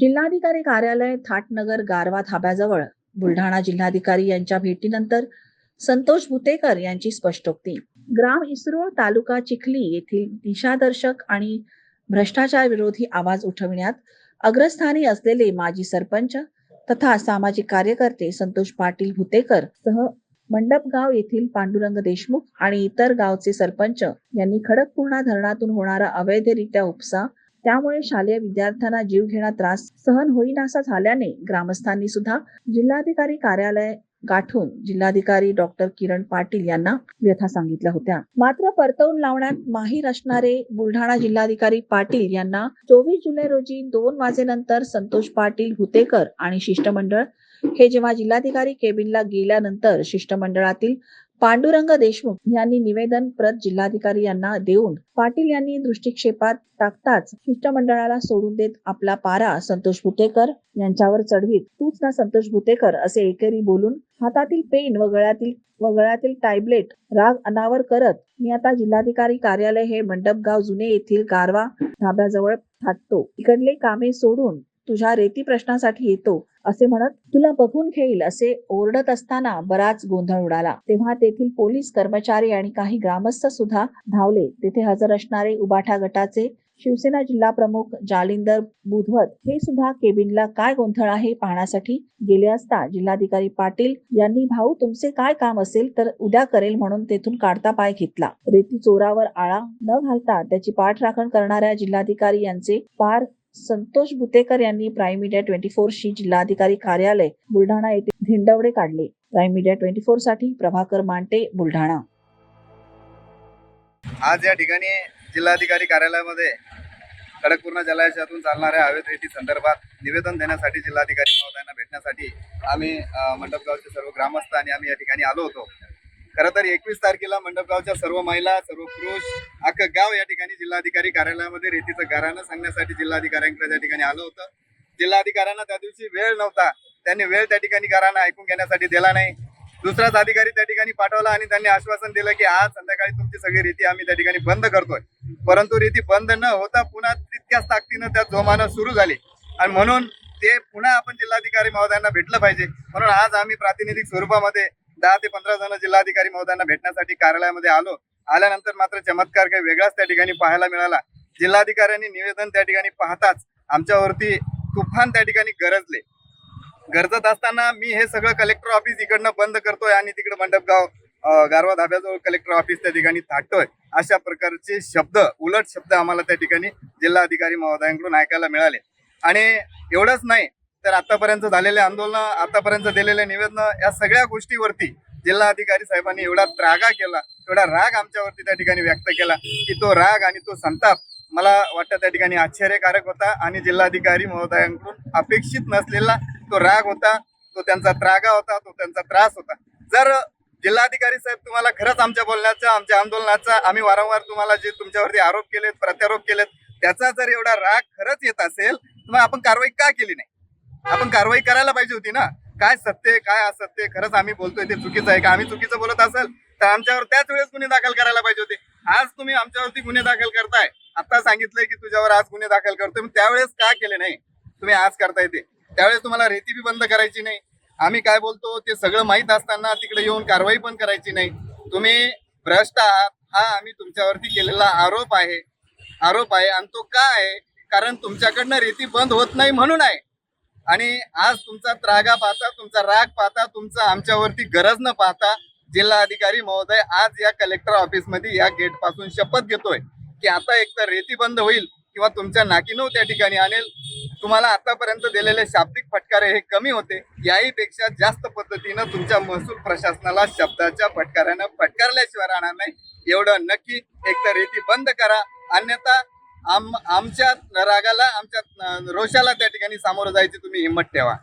जिल्हाधिकारी कार्यालय थाटनगर गारवा थाब्याजवळ बुलढाणा जिल्हाधिकारी यांच्या भेटीनंतर संतोष भुतेकर यांची स्पष्टोक्ती. ग्राम इस्रोळ तालुका चिखली येथील दिशादर्शक आणि भ्रष्टाचार विरोधी आवाज उठविण्यात अग्रस्थानी असलेले माजी सरपंच तथा सामाजिक कार्यकर्ते संतोष पाटील भुतेकर सह मंडपगाव येथील पांडुरंग देशमुख आणि इतर गावचे सरपंच यांनी खडकपूर्णा धरणातून होणारा अवैधरित्या उपसा त्यामुळे शालेय विद्यार्थ्यांना जीवघेणा त्रास सहन होईनासा झाल्याने ग्रामस्थांनी सुद्धा जिल्हाधिकारी कार्यालय गाठून जिल्हाधिकारी डॉक्टर किरण पाटील यांना व्यथा सांगितल्या होत्या. मात्र परतवून लावण्यात माहीर असणारे बुलढाणा जिल्हाधिकारी पाटील यांना चोवीस जुलै रोजी दोन वाजेनंतर संतोष पाटील हुतेकर आणि शिष्टमंडळ हे जेव्हा जिल्हाधिकारी केबिनला गेल्यानंतर शिष्टमंडळातील पांडुरंग देशमुख यांनी निवेदन प्रत जिल्हाधिकारी यांना देऊन पाटील यांनी दृष्टिक्षेपात टाकताच शिष्टमंडळाला सोडून देत आपला पारा संतोष भुतेकर यांच्यावर चढवीत. तूच ना संतोष भुतेकर असे एकेरी बोलून हातातील पेन व गळ्यातील व गळ्यातील टायब्लेट राग अनावर करत मी आता जिल्हाधिकारी कार्यालय हे मंडपगाव जुने येथील गारवा धाब्याजवळ थाटतो. इकडले कामे सोडून तुझ्या रेती प्रश्नासाठी येतो. असे म्हणत तुला बघून घेईल असे ओरडत असताना बराच गोंधळ उडाला. तेव्हा तेथील पोलीस कर्मचारी आणि काही ग्रामस्थ सुद्धा धावले. तेथे हजर असणारे उबाठा गटाचे शिवसेना जिल्हा प्रमुख जालिंदर बुधवत हे सुद्धा केबिनला काय गोंधळ आहे पाहण्यासाठी गेले असता जिल्हाधिकारी पाटील यांनी भाऊ तुमचे काय काम असेल तर उद्या करेल म्हणून तेथून काढता पाय घेतला. रेती चोरावर आळा न घालता त्याची पाठराखण करणाऱ्या जिल्हाधिकारी यांचे पार संतोष बुतेकर यांनी प्राईम मीडिया ट्वेंटी फोर शी जिल्हाधिकारी कार्यालय बुलढाणा येथे धिंडवडे काढले. प्राईम मीडिया ट्वेंटी फोरसाठी प्रभाकर मांटे बुलढाणा. आज या ठिकाणी जिल्हाधिकारी कार्यालयामध्ये खडकपूर्ण जलाशयातून चालणाऱ्या हवेत रेती संदर्भात निवेदन देण्यासाठी जिल्हाधिकारी महोदयांना भेटण्यासाठी आम्ही मंडपगावचे सर्व ग्रामस्थ आणि आम्ही या ठिकाणी आलो होतो. खरं तर एकवीस तारखेला मंडपगावच्या सर्व महिला सर्व पुरुष अख्खं गाव या ठिकाणी जिल्हाधिकारी कार्यालयामध्ये रेतीचं गाराणं सांगण्यासाठी जिल्हाधिकाऱ्यांकडे त्या ठिकाणी आलं होतं. जिल्हाधिकाऱ्यांना त्या दिवशी वेळ नव्हता. त्यांनी वेळ त्या ठिकाणी गाराणं ऐकून घेण्यासाठी दिला नाही. दुसराच अधिकारी त्या ठिकाणी पाठवला आणि त्यांनी आश्वासन दिलं की आज संध्याकाळी तुमची सगळी रीती आम्ही त्या ठिकाणी बंद करतोय. परंतु रीती बंद न होता पुन्हा तितक्याच ताकदीनं त्या जोमानं सुरू झाली. आणि म्हणून ते पुन्हा आपण जिल्हाधिकारी महोदयांना भेटलं पाहिजे. म्हणून आज आम्ही प्रातिनिधिक स्वरूपामध्ये दहा ते पंधरा जण जिल्हाधिकारी महोदयांना भेटण्यासाठी कार्यालयामध्ये आलो. आल्यानंतर मात्र चमत्कार काही वेगळाच त्या ठिकाणी पाहायला मिळाला. जिल्हाधिकाऱ्यांनी निवेदन त्या ठिकाणी पाहताच आमच्यावरती तुफान त्या ठिकाणी गरजले. गरजत असताना मी हे सगळं कलेक्टर ऑफिस इकडनं बंद करतोय आणि तिकडं मंडपगाव गारवा धाब्याजवळ कलेक्टर ऑफिस त्या ठिकाणी थाटतोय. अशा प्रकारचे शब्द उलट शब्द आम्हाला त्या ठिकाणी जिल्हाधिकारी महोदयांकडून ऐकायला मिळाले. आणि एवढंच नाही तर आतापर्यंत झालेले आंदोलन आतापर्यंत दिलेले निवेदन या सगळ्या गोष्टीवरती जिल्हा अधिकारी साहेबांनी एवढा त्रागा केला एवढा राग आमच्यावरती त्या ठिकाणी व्यक्त केला की तो राग आणि तो संताप मला वाटतं त्या ठिकाणी आश्चर्यकारक होता आणि जिल्हाधिकारी महोदयांकडून अपेक्षित नसलेला तो राग होता तो त्यांचा त्रागा होता तो त्यांचा त्रास होता. जर जिल्हाधिकारी साहेब तुम्हाला खरंच आमच्या बोलण्याचा आमच्या आंदोलनाचा आम्ही वारंवार तुम्हाला जे तुमच्यावरती आरोप केलेत प्रत्यारोप केलेत त्याचा जर एवढा राग खरंच येत असेल तर मग आपण कारवाई का केली नाही? आपण कारवाई करायला पाहिजे होती ना. काय सत्य काय असत्य खरंच आम्ही बोलतोय ते चुकीचं आहे का? आम्ही चुकीचं बोलत असेल तर आमच्यावर त्याच वेळेस गुन्हे दाखल करायला पाहिजे होते. आज तुम्ही आमच्यावरती गुन्हे दाखल करताय. आता सांगितलंय की तुझ्यावर आज गुन्हे दाखल करतोय. त्यावेळेस का केले नाही? तुम्ही आज करताय ते. त्यावेळेस तुम्हाला रेती बी बंद करायची नाही. आम्ही काय बोलतो ते सगळं माहीत असताना तिकडे येऊन कारवाई पण करायची नाही. तुम्ही भ्रष्ट आहात हा आम्ही तुमच्यावरती केलेला आरोप आहे. आरोप आहे आणि तो का आहे? कारण तुमच्याकडनं रेती बंद होत नाही म्हणून आहे. आणि आज तुमचा त्रागा पाहता तुमचा राग पाहता तुमचा आमच्यावरती गरज न पाहता जिल्हा अधिकारी महोदय आज या कलेक्टर ऑफिसमध्ये या गेटपासून शपथ घेतोय की आता एकतर रेती बंद होईल किंवा तुमच्या नाकीनं त्या ठिकाणी आणेल. तुम्हाला आतापर्यंत दिलेले शाब्दिक फटकारे हे कमी होते. याही पेक्षा जास्त पद्धतीनं तुमच्या महसूल प्रशासनाला शब्दाच्या फटकाऱ्यानं फटकारल्याशिवाय राहणार नाही. एवढं नक्की एकतर रेती बंद करा. अन्यथा आम आमच्या रागाला आमच्या रोषाला त्या ठिकाणी सामोरं जायची तुम्ही हिंमत ठेवा.